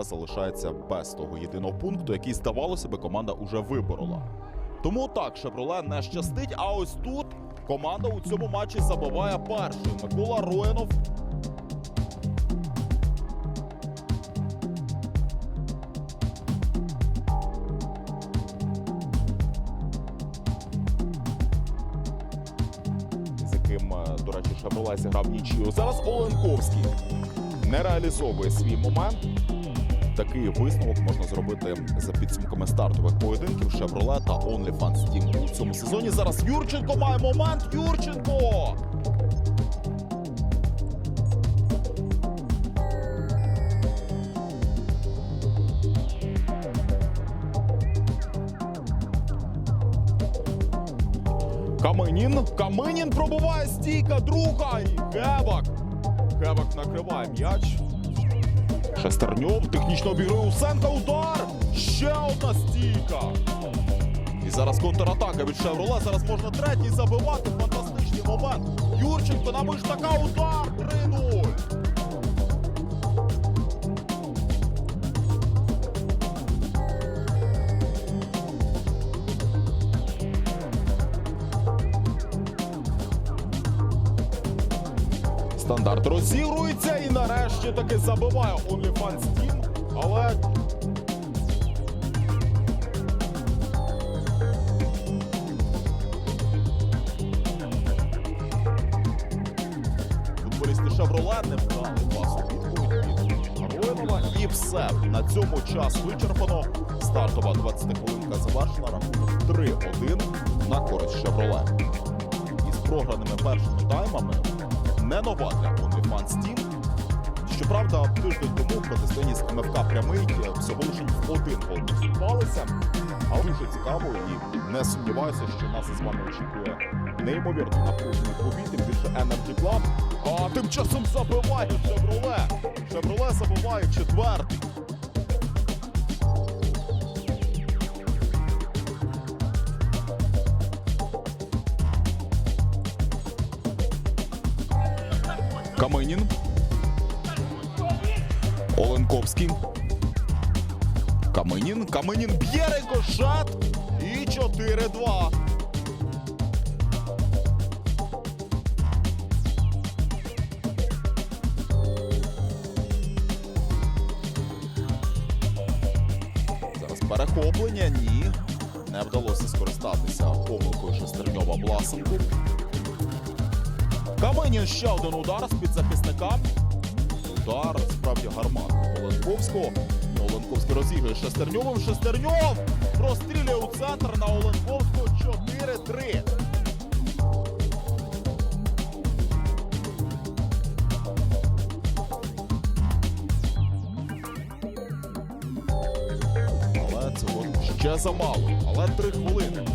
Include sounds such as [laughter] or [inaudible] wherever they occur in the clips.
Шевроле залишається без того єдиного пункту, який, здавалося би, команда уже виборола. Тому так, Шевроле не щастить. А ось тут команда у цьому матчі забиває першою. Микола Роянов. Е, до речі, Шевроле зіграв нічию. Зараз Оленковський не реалізовує свій момент. Такий висновок можна зробити за підсумками стартових поєдинків Chevrolet та OnlyFans Team у цьому сезоні. Зараз Юрченко має момент. Юрченко! Каменін. Каменін пробуває стійка друга. І. Гебак накриває м'яч. Шестерньов технічно обігрує Усенка. Удар! Ще одна стійка. І зараз контратака від Шевроле. Зараз можна третій забивати. Фантастичний момент. Юрченко на така, Удар! 3-0. Стандарт розігрується і нарешті таки забиває OnlyFans Team, але футболісти не вдали пасу від. І все. На цьому час вичерпано. Стартова 20 хвилинка завершена. Рахунок 3-1 на користь Шевроле. Із програними першими таймами не нова для OnlyFans Team. Щоправда, тиждень тому з МФК Прямий всього лише в один гол поступалися. Але дуже цікаво і не сумніваюся, що нас із вами очікує неймовірно напружений побій, тим більше Energy Club. А тим часом забиває Шевроле. Шевроле забиває четвертий. Каменін. Оленковський. Каменін. Каменін б'є рикошет. І 4-2. Зараз перехоплення. Ні. Не вдалося скористатися помилкою Шестерньова Власенку. Каменін ще один удар з під захисника. Удар справді гарматний Оленковського. Оленковський розігрує Шестерньовим. Шестерньов прострілює у центр на Оленковського 4-3. Але цього ще замало. Але три хвилини.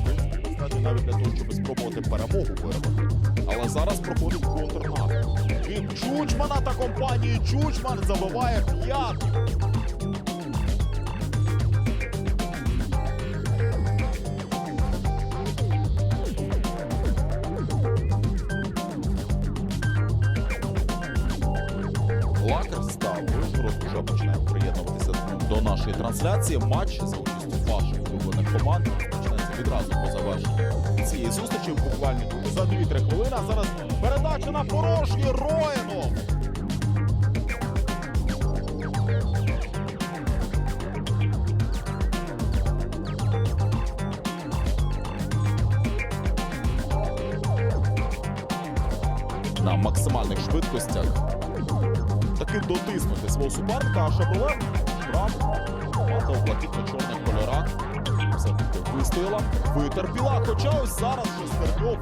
В навіть для того, щоб спробувати перемогу вирвати. Але зараз проходить контрнаступ. Від Чучмана та компанії Чучман забиває п'ятий. Лакер став Вишгород вже починає приєднуватися до нашої трансляції. Матч за участю ваших улюблених команд починається відразу по завершенню цієї зустрічі. Буквально за 2-3 хвилини. А зараз передача на порожній Роєнов. На максимальних швидкостях таки дотиснути свого суперника, а Шевроле грав команда у блакитно-чорних кольорах. Все-таки витерпіла. Хоча ось зараз Шестерньов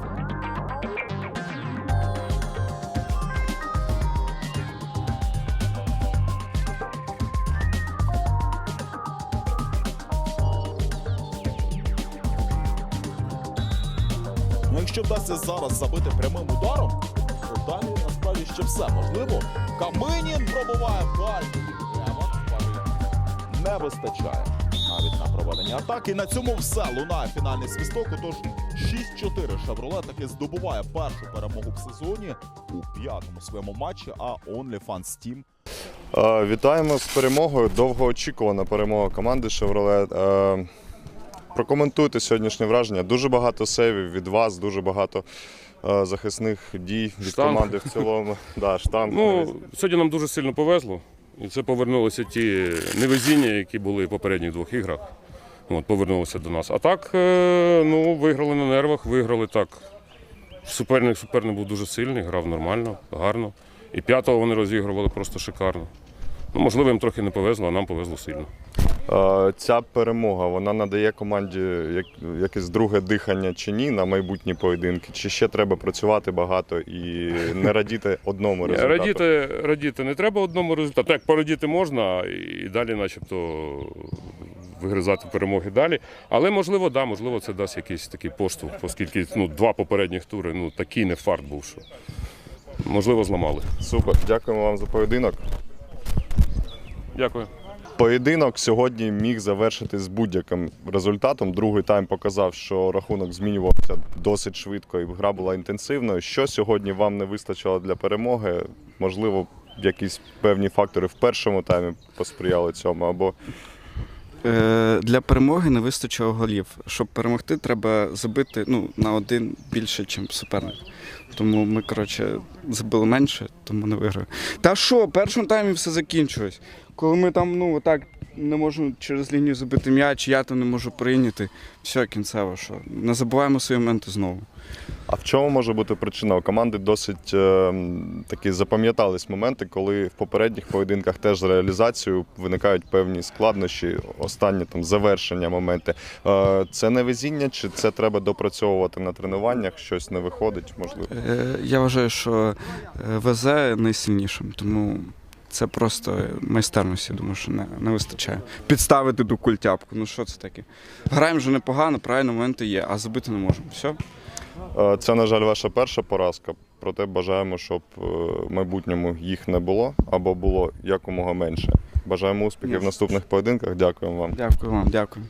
Ну, якщо вдасться зараз забити прямим ударом, то далі насправді ще все можливо. Каминін пробуває. Прямо Пари не вистачає атаки. І на цьому все лунає фінальний свисток. Отож 6-4 Шевроле таки здобуває першу перемогу в сезоні у п'ятому своєму матчі. А OnlyFans Team Е, Вітаємо з перемогою. Довгоочікувана перемога команди Chevrolet. Е, Прокоментуйте сьогоднішнє враження. Дуже багато сейвів від вас, дуже багато е, захисних дій від Штанг. команди в цілому. [laughs] Да, штанг. Ну, сьогодні нам дуже сильно повезло. І це повернулися ті невезіння, які були в попередніх двох іграх. От, повернулися до нас. А так, е, ну, виграли на нервах, виграли так. Суперник, суперник був дуже сильний, грав нормально, гарно. І п'ятого вони розігрували просто шикарно. Ну, можливо, їм трохи не повезло, а нам повезло сильно. Ця перемога вона надає команді як, якесь друге дихання чи ні на майбутні поєдинки, чи ще треба працювати багато і не радіти одному результату. Радіти, радіти не треба одному результату. Так, порадіти можна і далі, начебто, вигризати перемоги далі. Але можливо, да, можливо, це дасть якийсь такий поштовх, оскільки ну, два попередніх тури, ну такий не фарт був, що можливо зламали. Супер, дякуємо вам за поєдинок. Дякую. Поєдинок сьогодні міг завершити з будь-яким результатом. Другий тайм показав, що рахунок змінювався досить швидко і гра була інтенсивною. Що сьогодні вам не вистачило для перемоги? Можливо, якісь певні фактори в першому таймі посприяли цьому, або Для перемоги не вистачило голів. Щоб перемогти, треба забити ну, на один більше, ніж суперник. Тому ми, коротше, забили менше, тому не виграли. Та що, в першому таймі все закінчилось. Коли ми там, ну, так не можемо через лінію забити м'яч, я там не можу прийняти. Все, кінцево, що. Не забуваємо свої моменти знову. А в чому може бути причина? У команди досить е, такі запам'ятались моменти, коли в попередніх поєдинках теж з реалізацією виникають певні складнощі, останні там завершення моменти. Е, це не везіння, чи це треба допрацьовувати на тренуваннях? Щось не виходить, можливо. Е, Я вважаю, що е, ВЗ найсильнішим, тому це просто майстерності, думаю, що не, не вистачає. Підставити ту культяпку, ну що це таке? Граємо вже непогано, правильно, моменти є, а забити не можемо. Все. Е, Це, на жаль, ваша перша поразка. Проте бажаємо, щоб е, в майбутньому їх не було або було якомога менше. Бажаємо успіхів в наступних поєдинках. Дякуємо вам. Дякую вам, дякую.